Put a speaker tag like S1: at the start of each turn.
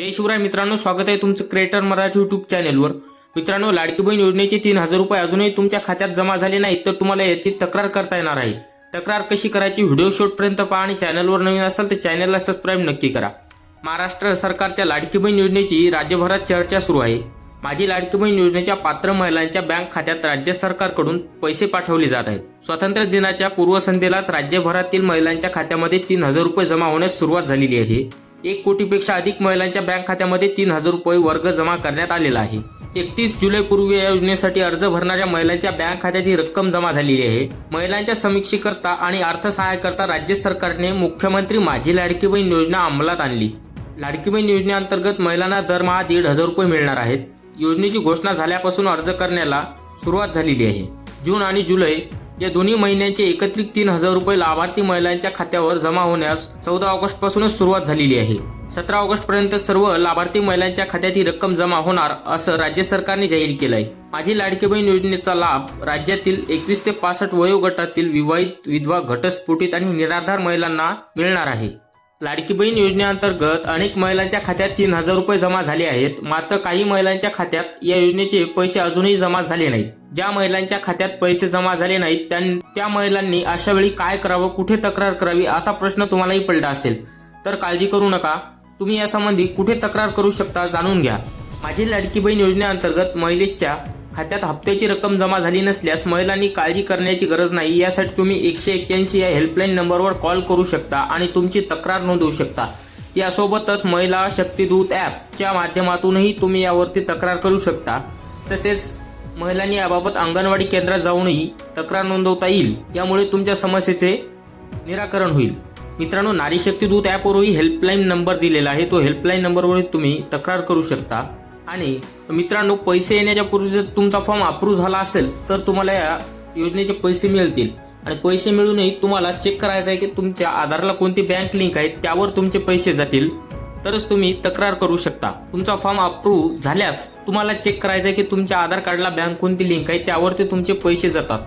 S1: जय शिवराय मित्रांनो स्वागत आहे तुमचं क्रिएटर मराठी युट्यूब चॅनेलवर मित्रांनो लाडकी बहीण योजनेचे तीन हजार रुपये अजूनही तुमच्या खात्यात जमा झाले नाहीत तर तुम्हाला याची तक्रार करता येणार आहे. तक्रार कशी करायची व्हिडिओ शॉटपर्यंत पहा आणि चॅनलवर नवीन असाल तर चॅनलला सबस्क्राईब नक्की करा. महाराष्ट्र सरकारच्या लाडकी बहीण योजनेची राज्यभरात चर्चा सुरू आहे. माझी लाडकी बहीण योजनेच्या पात्र महिलांच्या बँक खात्यात राज्य सरकारकडून पैसे पाठवले जात आहेत. स्वातंत्र्य दिनाच्या पूर्वसंध्येलाच राज्यभरातील महिलांच्या खात्यामध्ये तीन हजार रुपये जमा होण्यास सुरुवात झालेली आहे. एक कोटीपेक्षा अधिक महिलांच्या बँक खात्यामध्ये तीन हजार रुपये वर्ग जमा करण्यात आलेला आहे. एकतीस जुलै पूर्वी या योजनेसाठी अर्ज भरणाऱ्या महिलांच्या बँक खात्यात ही रक्कम जमा झालेली आहे. महिलांच्या समीक्षेकरता आणि अर्थसहाय्याकरता राज्य सरकारने मुख्यमंत्री माझी लाडकी बहीण योजना अंमलात आणली. लाडकी बहीण योजनेअंतर्गत महिलांना दरमहा दीड हजार रुपये मिळणार आहेत. योजनेची घोषणा झाल्यापासून अर्ज करण्याला सुरुवात झालेली आहे. जून आणि जुलै या दोन्ही महिन्यांचे एकत्रित तीन हजार रुपये लाभार्थी महिलांच्या खात्यावर जमा होण्यास चौदा ऑगस्ट पासूनच सुरुवात झालेली आहे. सतरा ऑगस्ट पर्यंत सर्व लाभार्थी महिलांच्या खात्यात ही रक्कम जमा होणार असं राज्य सरकारने जाहीर केलंय. माझी लाडकी बहीण योजनेचा लाभ राज्यातील एकवीस ते पासष्ट वयोगटातील विवाहित विधवा घटस्फोटित आणि निराधार महिलांना मिळणार आहे. लाडकी बहीण योजनेअंतर्गत अनेक महिलांच्या खात्यात तीन हजार रुपये जमा झाले आहेत. मात्र काही महिलांच्या खात्यात या योजनेचे पैसे अजूनही जमा झाले नाहीत. ज्या महिलांच्या खात्यात पैसे जमा झाले नाहीत त्यां- त्या महिलांनी अशा वेळी काय करावं कुठे तक्रार करावी असा प्रश्न तुम्हालाही पडला असेल. तर काळजी करू नका. तुम्ही यासंबंधी कुठे तक्रार करू शकता जाणून घ्या. माझी लाडकी बहीण योजनेअंतर्गत महिलेच्या खात्यात हप्त्याची रक्कम जमा झाली नसल्यास महिलांनी काळजी करण्याची गरज नाही. यासाठी तुम्ही एकशे एक्क्याऐंशी या हेल्पलाईन नंबरवर कॉल करू शकता आणि तुमची तक्रार नोंदवू शकता. यासोबतच महिला शक्तीदूत ॲपच्या माध्यमातूनही तुम्ही यावरती तक्रार करू शकता. तसेच महिलांनी याबाबत अंगणवाडी केंद्रात जाऊनही तक्रार नोंदवता येईल. यामुळे तुमच्या समस्येचे निराकरण होईल. मित्रांनो नारी शक्ती दूत ॲपवरही हेल्पलाईन नंबर दिलेला आहे. तो हेल्पलाईन नंबरवरही तुम्ही तक्रार करू शकता. आणि मित्रांनो पैसे येण्याच्या पूर्वी जर तुमचा फॉर्म अप्रूव्ह झाला असेल तर तुम्हाला या योजनेचे पैसे मिळतील. आणि पैसे मिळूनही तुम्हाला चेक करायचं आहे की तुमच्या आधारला कोणती बँक लिंक आहे त्यावर तुमचे पैसे जातील. तरच तुम्ही तक्रार करू शकता. तुमचा फॉर्म अप्रूव्ह झाल्यास तुम्हाला चेक करायचं आहे की तुमच्या आधार कार्डला बँक कोणती लिंक आहे त्यावरती तुमचे पैसे जातात.